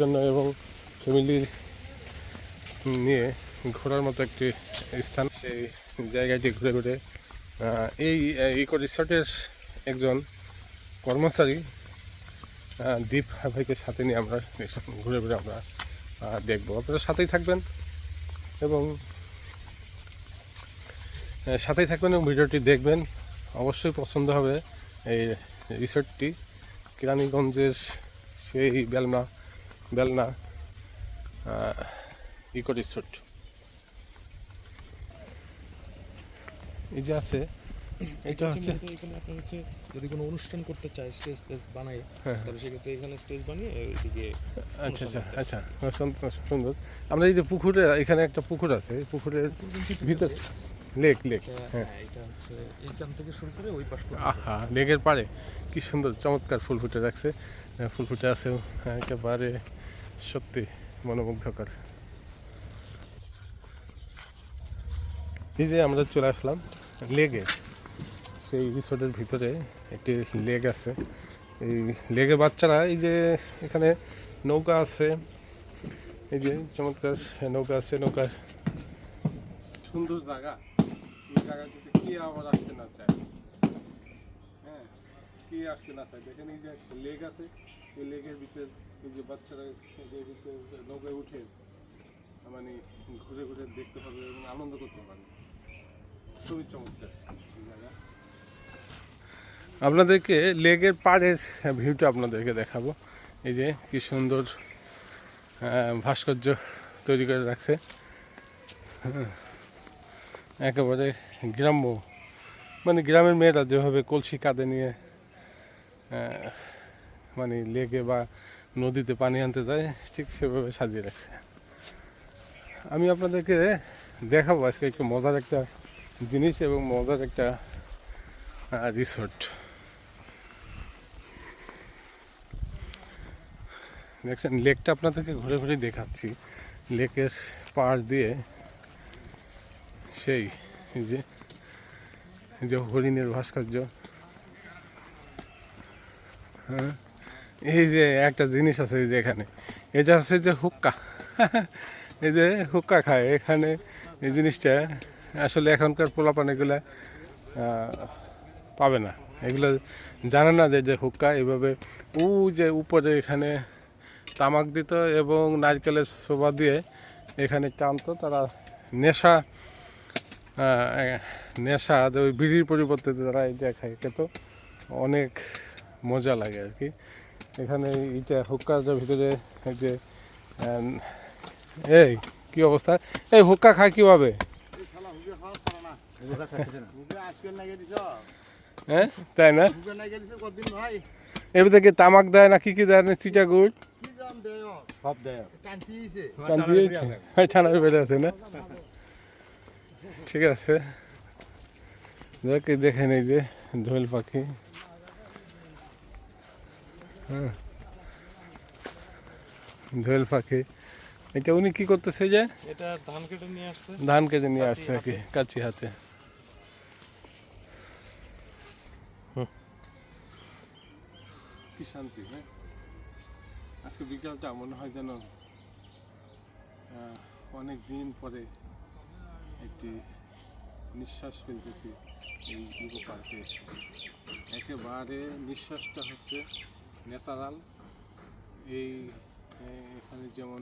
জন্য এবং ফ্যামিলির নিয়ে ঘোরার মতো একটি স্থান। সেই জায়গাটি ঘুরে ঘুরে এই ইকো রিসর্টের একজন কর্মচারী দীপ ভাইকে সাথে নিয়ে আমরা ঘুরে ঘুরে আমরা দেখব। আপনারা সাথেই থাকবেন এবং সাথেই থাকবেন এবং ভিডিওটি দেখবেন। অবশ্যই পছন্দ হবে এই রিসোর্টটি। কেরানীগঞ্জের সেই বেলনা বেলনা ইকো রিসোর্ট এই যে আছে এটা হচ্ছে এখানে আপনার হচ্ছে যদি কোনো অনুষ্ঠান করতে চায় স্টেজ টেজ বানাই হ্যাঁ। তাহলে সেক্ষেত্রে এখানে স্টেজ বানিয়ে ওইদিকে আচ্ছা আচ্ছা আচ্ছা। সুন্দর সুন্দর। আমরা এই যে পুকুরে এখানে একটা পুকুর আছে এই পুকুরের ভিতর লেক লেক হ্যাঁ। হ্যাঁ এটা হচ্ছে এইখান থেকে শুরু করে ওই পাশ আহা লেকের পাড়ে। কি সুন্দর চমৎকার ফুল ফুটে রাখছে। ফুল ফুটে আছে একেবারে সত্যি মনোমুগ্ধকর। এই যে আমরা চলে আসলাম লেগে। সেই রিসোর্টের ভিতরে একটি লেগ আছে। এই লেগে বাচ্চারা এই যে এখানে নৌকা আছে। এই যে চমৎকার নৌকা আছে, নৌকা। সুন্দর জায়গা। এই জায়গা যদি কি আবার আসতে না চায়। কি আসতে না চায়? দেখেন এই যে একটা লেক আছে এই লেকের ভিতরে এই যে বাচ্চারা ভিতর নৌকায় উঠে মানে ঘুরে ঘুরে দেখতে পাবে এবং আনন্দ করতে পারবে। খুবই চমৎকার জায়গা। আপনাদেরকে লেগের পাড়ের ভিউটা আপনাদেরকে দেখাবো। এই যে কি সুন্দর ভাস্কর্য তৈরি করে রাখছে। একেবারে গ্রাম্য মানে গ্রামের মেয়েরা যেভাবে কলসি কাঁধে নিয়ে মানে লেগে বা নদীতে পানি আনতে যায়, ঠিক সেভাবে সাজিয়ে রাখছে। আমি আপনাদেরকে দেখাবো আজকে একটু মজার একটা জিনিস এবং মজার একটা রিসোর্ট দেখছেন, লেকটা আপনাদেরকে ঘুরে ঘুরে দেখাচ্ছি। লেকের পাড় দিয়ে সেই যে যে হরিণের ভাস্কর্য। হ্যাঁ? এই যে একটা জিনিস আছে এই যে এখানে। এটা হচ্ছে যে হুক্কা। এই যে হুক্কা খায়। এখানে এই জিনিসটা আসলে এখনকার পোলাপান এগুলা পাবে না। এগুলো জানে না যে যে হুক্কা এভাবে উ যে উপরে এখানে তামাক দিত এবং নারকেলের শোভা দিয়ে এখানে টানতো। তারা নেশা নেশা যে ওই বিড়ির পরিবর্তে তারা এটা খায়। খেত অনেক মজা লাগে আর কি। এখানে এইটা হুক্কার ভিতরে যে এই, কি অবস্থা? এই হুক্কা খায় কীভাবে? হ্যাঁ তাই না? এবার থেকে তামাক দেয় না, কি কি দেয় না, চিটা গুড়? হ্যাঁ ছানার বেড়ে আছে না? ঠিক আছে। দেখ দেখেন এই যে দোয়েল পাখি। হ্যাঁ। দোয়েল পাখি। এটা উনি কি করতেছে যে? এটা ধান কেটে নিয়ে আসছে। ধান কেটে নিয়ে আসছে আর কি কাচি হাতে। হুম। কি শান্তি হ্যাঁ? আজকে বিকালটা মনে হয় যেন অনেক দিন পরে একটি নিঃশ্বাস ফেলতেছি এই ইকো পার্কে। একেবারে নিঃশ্বাসটা হচ্ছে ন্যাচারাল এই এখানে যেমন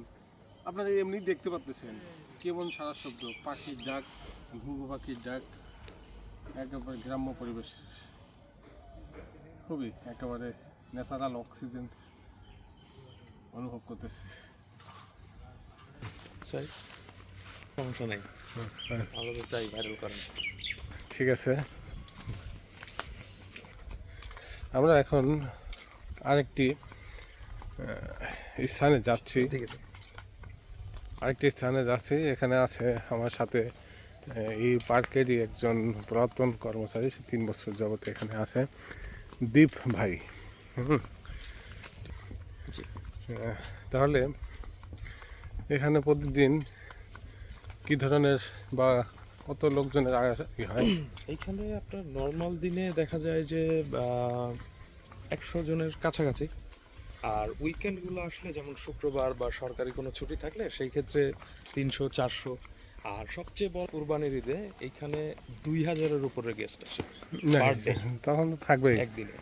আপনারা এমনি দেখতে পাচ্ছেন কেমন সারা শব্দ পাখির ডাক ঘুঘু পাখির ডাক একেবারে গ্রাম্য পরিবেশ খুবই একেবারে ন্যাচারাল অক্সিজেন অনুভব করতেছি। চাই সমস্যা নাই। আমরা তো চাই ভাইরাল করেন। ঠিক আছে। আমরা এখন আরেকটি স্থানে যাচ্ছি। আরেকটি স্থানে যাচ্ছি এখানে আছে আমার সাথে এই পার্কেরই একজন পুরাতন কর্মচারী সে তিন বছর জগতে এখানে আছে। দীপ ভাই তাহলে এখানে প্রতিদিন কি ধরনের বা কত লোকজনের হয়? এইখানে আপনার নর্মাল দিনে দেখা যায় যে একশো জনের কাছাকাছি। আর উইকেন্ডগুলো আসলে যেমন শুক্রবার বা সরকারি কোনো ছুটি থাকলে সেই ক্ষেত্রে তিনশো চারশো। আর সবচেয়ে বড় কুরবানির ঈদে এইখানে দুই হাজারের উপরে গেস্ট আসে তখন তো থাকবেই। একদিনে।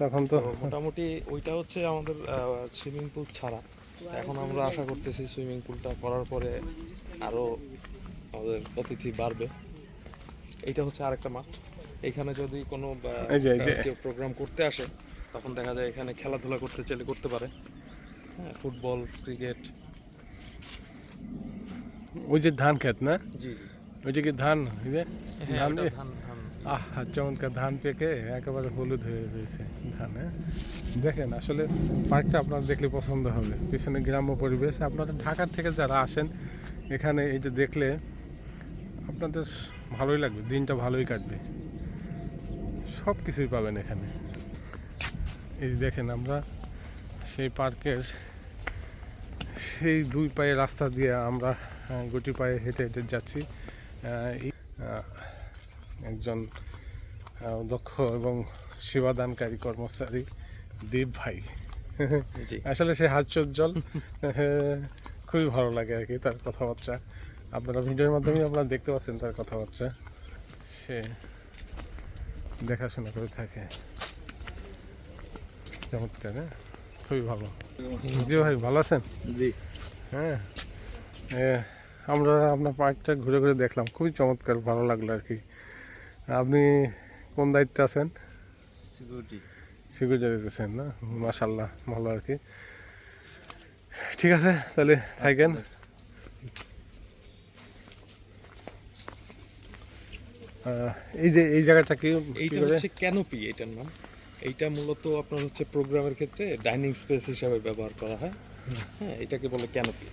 তখন তো মোটামুটি ওইটা হচ্ছে আমাদের সুইমিং পুল ছাড়া। এখন আমরা আশা করতেছি সুইমিং পুলটা করার পরে আরও আমাদের অতিথি বাড়বে। এইটা হচ্ছে আরেকটা মাঠ। এখানে যদি কোনো কেউ প্রোগ্রাম করতে আসে তখন দেখা যায় এখানে খেলাধুলা করতে চাইলে করতে পারে। হ্যাঁ ফুটবল ক্রিকেট ওই যে ধান খেত না? জি জি। কি এই যে হ্যাঁ ধান ধান ধান। আহ চমৎকার ধান পেকে একেবারে হলুদ হয়ে রয়েছে ধান হ্যাঁ? দেখেন আসলে পার্কটা আপনার দেখলে পছন্দ হবে। পিছনে গ্রাম্য পরিবেশ। আপনারা ঢাকার থেকে যারা আসেন এখানে এই যে দেখলে আপনাদের ভালোই লাগবে দিনটা ভালোই কাটবে। সব কিছুই পাবেন এখানে। এই দেখেন আমরা সেই পার্কের সেই দুই পায়ে রাস্তা দিয়ে আমরা গুটি পায়ে হেঁটে হেঁটে যাচ্ছি। একজন দক্ষ এবং সেবাদানকারী কর্মচারী দেব ভাই। আসলে সে হাস্যোজ্জ্বল। খুবই ভালো লাগে আর কি তার কথাবার্তা। আপনারা ভিডিওর মাধ্যমে আপনারা দেখতে পাচ্ছেন তার কথাবার্তা। সে দেখাশোনা করে থাকে। চমৎকার হ্যাঁ? খুবই ভালো। জি ভাই ভালো আছেন? জি। হ্যাঁ? আমরা আপনার পার্কটা ঘুরে ঘুরে দেখলাম। খুবই চমৎকার ভালো লাগল আর কি। আপনি কোন দায়িত্বে আছেন? সিকিউরিটি। সিকিউরিটি দিতেছেন না? মাশাল্লাহ ভালো আর কি। ঠিক আছে তাহলে থাকেন। এই যে এই জায়গাটা কি কি এইটা হচ্ছে ক্যানোপি এটার নাম। এইটা মূলত আপনার হচ্ছে প্রোগ্রামের ক্ষেত্রে ডাইনিং স্পেস হিসাবে ব্যবহার করা হয়। হ্যাঁ এটাকে বলে ক্যানোপি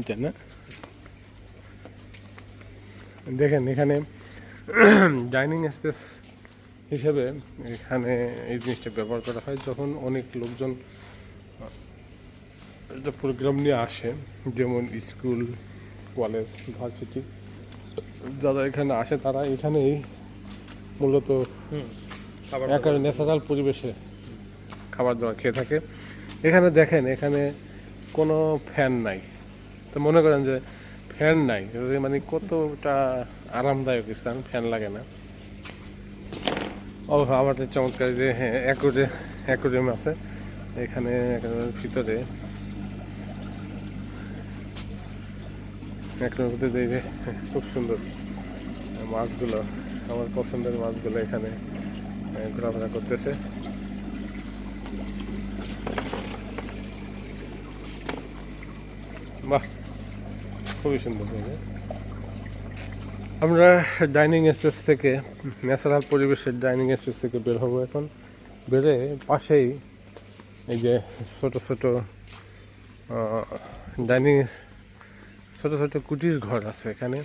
এটা না দেখেন এখানে ডাইনিং স্পেস হিসেবে এখানে এই জিনিসটা ব্যবহার করা হয়। যখন অনেক লোকজন প্রোগ্রাম নিয়ে আসে যেমন স্কুল কলেজ ভার্সিটি যারা এখানে আসে তারা এখানেই মূলত খাবার একেবারে ন্যাচারাল পরিবেশে খাবার দাবার খেয়ে থাকে। এখানে দেখেন এখানে কোনো ফ্যান নাই। তো মনে করেন যে ফ্যান নাই মানে কতটা আরামদায়ক স্থান ফ্যান লাগে না। ও আমাদের চমৎকার যে হ্যাঁ অ্যাকোরিয়াম আছে। এখানে ভিতরে অ্যাকোরিয়ামের ভিতরে এই খুব সুন্দর মাছগুলো, আমার পছন্দের মাছগুলো এখানে ঘোরাফেরা করতেছে। বাহ, খুবই সুন্দর আমরা ডাইনিং স্পেস থেকে, ন্যাচারাল পরিবেশের ডাইনিং স্পেস থেকে বের হব এখন। বেরে পাশেই এই যে ছোট ছোট ডাইনিং ছোট ছোট কুটির ঘর আছে এখানে।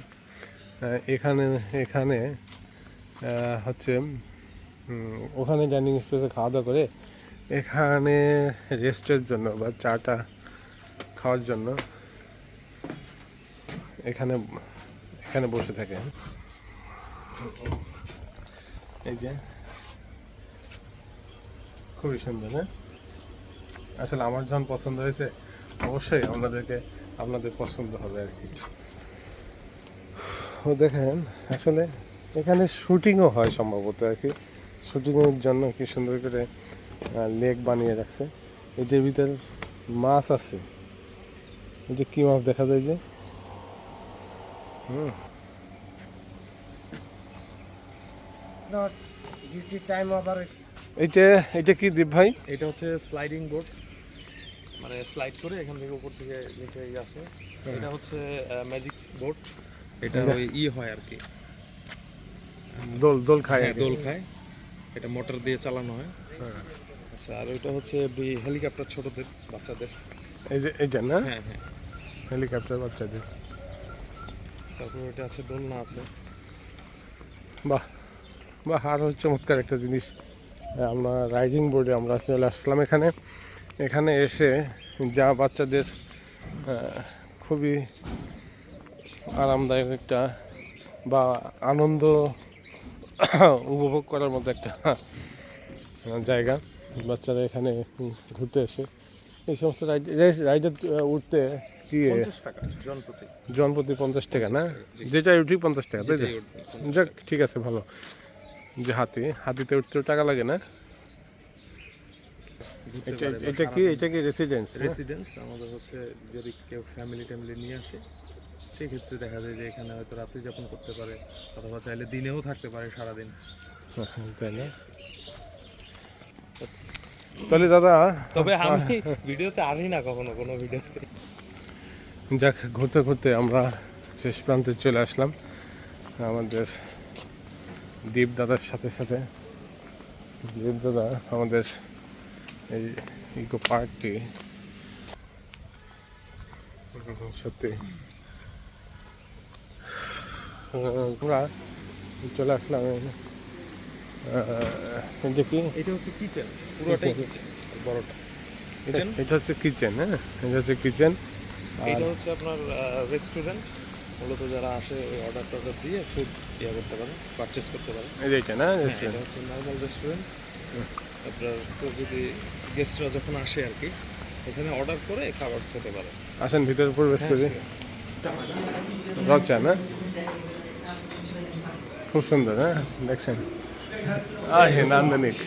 এখানে এখানে হচ্ছে ওখানে ডাইনিং স্পেসে খাওয়া দাওয়া করে এখানে রেস্টের জন্য বা চাটা খাওয়ার জন্য এখানে এখানে বসে থাকে। এই যে, খুবই সুন্দর হ্যাঁ? আসলে আমার যখন পছন্দ হয়েছে, অবশ্যই আপনাদেরকে আপনাদের পছন্দ হবে আর কি। ও দেখেন আসলে এখানে শুটিংও হয় সম্ভবত আর কি। শুটিংয়ের জন্য কি সুন্দর করে লেক বানিয়ে রাখছে। এটার ভিতরে মাছ আছে। এটা কী মাছ দেখা যায় যে? হুম। ডিউটি টাইম আবার এইটা এটা কি দীপ ভাই? এটা হচ্ছে স্লাইডিং বোর্ড মানে স্লাইড করে এখান থেকে উপর থেকে নিচে ইয়ে আসে এটা হচ্ছে ম্যাজিক বোর্ড এটা ওই ই হয় আর কি। দোল দোল খায় হ্যাঁ আর দোল খায়। এটা মোটর দিয়ে চালানো হয়। হ্যাঁ। আচ্ছা আর ওইটা হচ্ছে হেলিকপ্টার ছোটদের বাচ্চাদের। এই যে এইটা না? হ্যাঁ হ্যাঁ। হেলিকপ্টার বাচ্চাদের। তারপর এটা আছে দোলনা আছে। বাহ বাহ আরও চমৎকার একটা জিনিস। আমরা রাইডিং বোর্ডে আমরা চলে আসলাম এখানে। এখানে এসে যা বাচ্চাদের খুবই আরামদায়ক একটা বা আনন্দ উপভোগ করার মতো একটা জায়গা। বাচ্চারা এখানে ঘুরতে এসে এই সমস্ত রাইড উঠতে কি জনপ্রতি। পঞ্চাশ টাকা না? যেটা উঠি পঞ্চাশ টাকা তাই যাক ঠিক আছে ভালো। যে হাতি হাতিতে উঠতেও টাকা লাগে না? এটা এটা কি এটা কি রেসিডেন্স রেসিডেন্স আমাদের হচ্ছে যদি কেউ ফ্যামিলি ট্যামিলি নিয়ে আসে সেক্ষেত্রে দেখা যায় যে এখানে হয়তো রাত্রি যাপন করতে পারে অথবা চাইলে দিনেও থাকতে পারে সারাদিন। তাই না? তাহলে দাদা তবে আমি ভিডিওতে আসি না কখনো কোনো ভিডিওতে। যাক ঘুরতে ঘুরতে আমরা শেষ প্রান্তে চলে আসলাম। আমাদের দীপ দাদার সাথে সাথে। দীপ দাদা আমাদের ইকো পার্কটি সত্যি। আমরা চলে আসলাম এটা কি? এটা হচ্ছে কিচেন। পুরোটাই বড়টা। এটা হচ্ছে কিচেন হ্যাঁ? এটা হচ্ছে কিচেন। এটা হচ্ছে আপনার রেস্টুরেন্ট মূলত যারা আসে অর্ডার টর্ডার দিয়ে ফুড ইয়ে করতে পারে পারচেস করতে পারে এটা না? হ্যাঁ, রেস্টুরেন্ট হচ্ছে নর্মাল রেস্টুরেন্ট আপনার যদি গেস্টরা যখন আসে আর কি এখানে অর্ডার করে খাবার খেতে পারে। আসেন ভিতরে প্রবেশ করি। হ্যাঁ, রচা না? খুব সুন্দর হ্যাঁ? দেখছেন? আহে নান্দনিক।